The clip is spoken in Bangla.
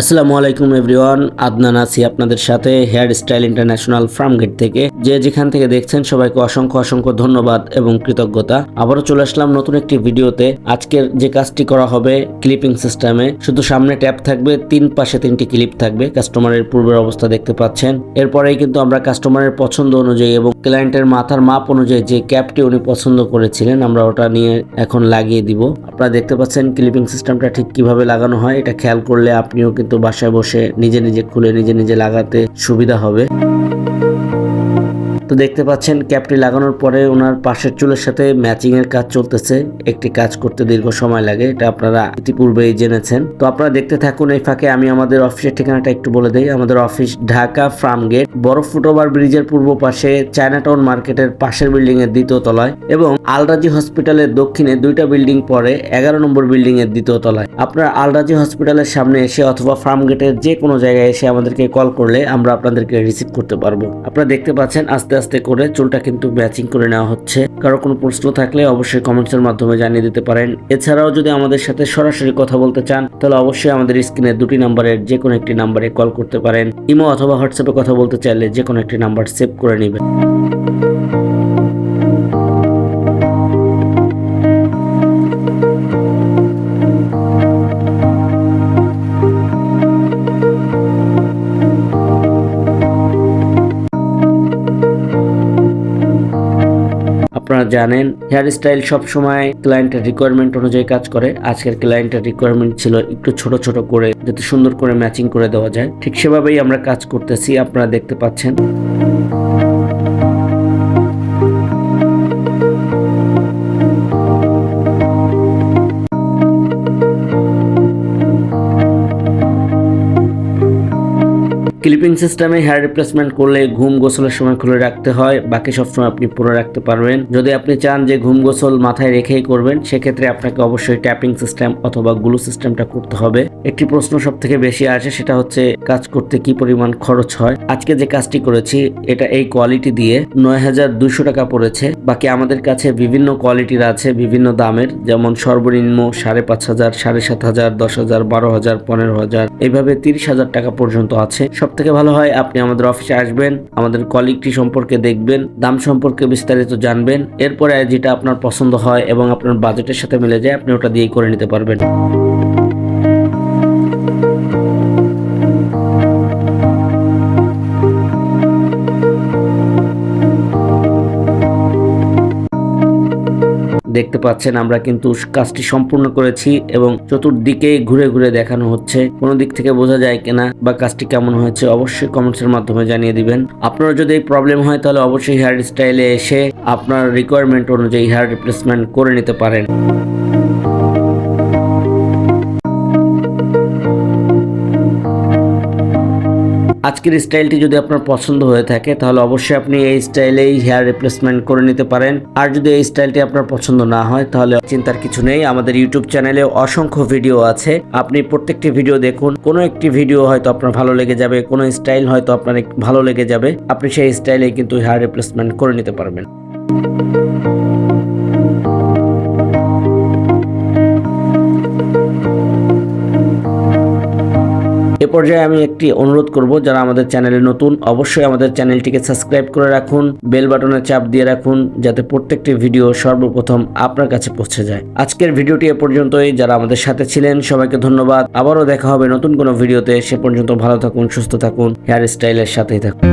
আসসালামু আলাইকুম এভরিওয়ান, আদনান আছি আপনাদের সাথে হেয়ার স্টাইল ইন্টারন্যাশনাল ফার্মগেট থেকে। যে যেখান থেকে দেখছেন, সবাইকে অসংখ্য অসংখ্য ধন্যবাদ এবং কৃতজ্ঞতা। আবারও চলে আসলাম নতুন একটি ভিডিওতে। আজকের যে কাজটি করা হবে ক্লিপিং সিস্টেমে শুধু সামনে ট্যাপ থাকবে, তিন পাশে তিনটি ক্লিপ থাকবে। কাস্টমারের পূর্বের অবস্থা দেখতে পাচ্ছেন। এরপরেই কিন্তু আমরা কাস্টমারের পছন্দ অনুযায়ী এবং ক্লায়েন্টের মাথার মাপ অনুযায়ী যে ক্যাপটি উনি পছন্দ করেছিলেন, আমরা ওটা নিয়ে এখন লাগিয়ে দিব। আপনারা দেখতে পাচ্ছেন ক্লিপিং সিস্টেমটা ঠিক কীভাবে লাগানো হয়, এটা খেয়াল করলে আপনিও কিন্তু বাসায় বসে নিজে নিজে খুলে নিজে নিজে লাগাতে সুবিধা হবে। তো দেখতে পাচ্ছেন, ক্যাপটি লাগানোর পরে ওনার পাশের চুলের সাথে ম্যাচিং এর কাজ চলতেছে। একটি কাজ করতে দীর্ঘ সময় লাগে, এটা আপনারা ইতিপূর্বেই জেনেছেন। তো আপনারা দেখতে থাকুন এই ফাঁকে, আমি আমাদের অফিসের ঠিকানাটা একটু বলে দেই। আমাদের অফিস ঢাকা ফার্ম গেট বড় ফুটওভার ব্রিজের পূর্ব পাশে চায়নাটাউন মার্কেটের পাশের বিল্ডিং এর দ্বিতীয় তলায় এবং আলরাজি হসপিটালের দক্ষিণে দুইটা বিল্ডিং পরে এগারো নম্বর বিল্ডিং এর দ্বিতীয় তলায়। আপনার আলরাজি হসপিটালের সামনে এসে অথবা ফার্ম গেটের যে কোনো জায়গায় এসে আমাদেরকে কল করলে আমরা আপনাদেরকে রিসিভ করতে পারব। আপনারা দেখতে পাচ্ছেন, আস্তে আস্তে আস্তে করে চুলটা কিন্তু ম্যাচিং করে নেওয়া হচ্ছে। কারও কোনো প্রশ্ন থাকলে অবশ্যই কমেন্টসের মাধ্যমে জানিয়ে দিতে পারেন। এছাড়াও যদি আমাদের সাথে সরাসরি কথা বলতে চান, তাহলে অবশ্যই আমাদের স্ক্রিনে দুটি নাম্বারের যে কোনো একটি নাম্বারে কল করতে পারেন। ইমো অথবা হোয়াটসঅ্যাপে কথা বলতে চাইলে যে কোনো একটি নাম্বার সেভ করে নেবেন। আপনারা জানেন হেয়ার স্টাইল সবসময় ক্লায়েন্টের রিকোয়ারমেন্ট অনুযায়ী কাজ করে। আজকের ক্লায়েন্টের রিকোয়ারমেন্ট ছিল একটু ছোট ছোট করে, যাতে সুন্দর করে ম্যাচিং করে দেওয়া যায়। ঠিক সেভাবেই আমরা কাজ করতেছি, আপনারা দেখতে পাচ্ছেন। ক্লিপিং সিস্টেমে হেয়ার রিপ্লেসমেন্ট করলে ঘুম গোসলের সময় খুলে রাখতে হয়। বাকি সবসময় আপনি পুরো রাখতে পারবেন। যদি আপনি চান যে ঘুম গোসল মাথায় রেখেই করবেন, সেক্ষেত্রে আপনাকে অবশ্যই ট্যাপিং সিস্টেম অথবা গ্লু সিস্টেমটা করতে হবে। একটি প্রশ্ন সব থেকে বেশি আসে, সেটা হচ্ছে কাজ করতে কি পরিমাণ খরচ হয়? আজকে যে কাজটি করেছি, এটা এই কোয়ালিটি দিয়ে নয় হাজার দুশো টাকা পড়েছে। বাকি আমাদের কাছে বিভিন্ন কোয়ালিটির আছে, বিভিন্ন দামের। যেমন সর্বনিম্ন সাড়ে পাঁচ হাজার, সাড়ে সাত হাজার, দশ হাজার, বারো হাজার, পনেরো হাজার, এইভাবে তিরিশ হাজার টাকা পর্যন্ত আছে। সব থেকে ভালো হয়, আপনি আমাদের অফিসে আসবেন, আমাদের কোয়ালিটি সম্পর্কে দেখবেন, দাম সম্পর্কে বিস্তারিত জানবেন, এরপরে যেটা আপনার পছন্দ হয় এবং আপনার বাজেটের সাথে মিলে যায়, আপনি ওটা দিয়ে করে নিতে পারবেন। দেখতে পাচ্ছেন, আমরা কিন্তু কাজটি সম্পূর্ণ করেছি এবং চতুর্দিকে ঘুরে ঘুরে দেখানো হচ্ছে। কোনো দিক থেকে বোঝা যায় কিনা বা কাজটি কেমন হয়েছে, অবশ্যই কমেন্টসের মাধ্যমে জানিয়ে দিবেন। আপনারা যদি এই প্রবলেম হয়, তাহলে অবশ্যই হেয়ার স্টাইলে এসে আপনার রিকোয়ারমেন্ট অনুযায়ী হেয়ার রিপ্লেসমেন্ট করে নিতে পারেন। আজকের স্টাইলটি যদি আপনার পছন্দ হয়ে থাকে, তাহলে অবশ্যই আপনি এই স্টাইলেই হেয়ার রিপ্লেসমেন্ট করে নিতে পারেন। আর যদি এই স্টাইলটি আপনার পছন্দ না হয়, তাহলে চিন্তার কিছু নেই। আমাদের ইউটিউব চ্যানেলে অসংখ্য ভিডিও আছে। আপনি প্রত্যেকটি ভিডিও দেখুন। কোনো একটি ভিডিও হয়তো আপনার ভালো লেগে যাবে, কোনো স্টাইল হয়তো আপনার ভালো লেগে যাবে। আপনি সেই স্টাইলে কিন্তু হেয়ার রিপ্লেসমেন্ট করে নিতে পারবেন। এ পর্যায়ে আমি একটি অনুরোধ করব, যারা আমাদের চ্যানেলে নতুন, অবশ্যই আমাদের চ্যানেলটিকে সাবস্ক্রাইব করে রাখুন, বেল বাটনে চাপ দিয়ে রাখুন, যাতে প্রত্যেকটি ভিডিও সর্বপ্রথম আপনার কাছে পৌঁছে যায়। আজকের ভিডিওটি এ পর্যন্তই, যারা আমাদের সাথে ছিলেন, সবাইকে ধন্যবাদ। আবারও দেখা হবে নতুন কোনো ভিডিওতে, সে পর্যন্ত ভালো থাকুন, সুস্থ থাকুন হেয়ার স্টাইলের সাথেই থাকুন।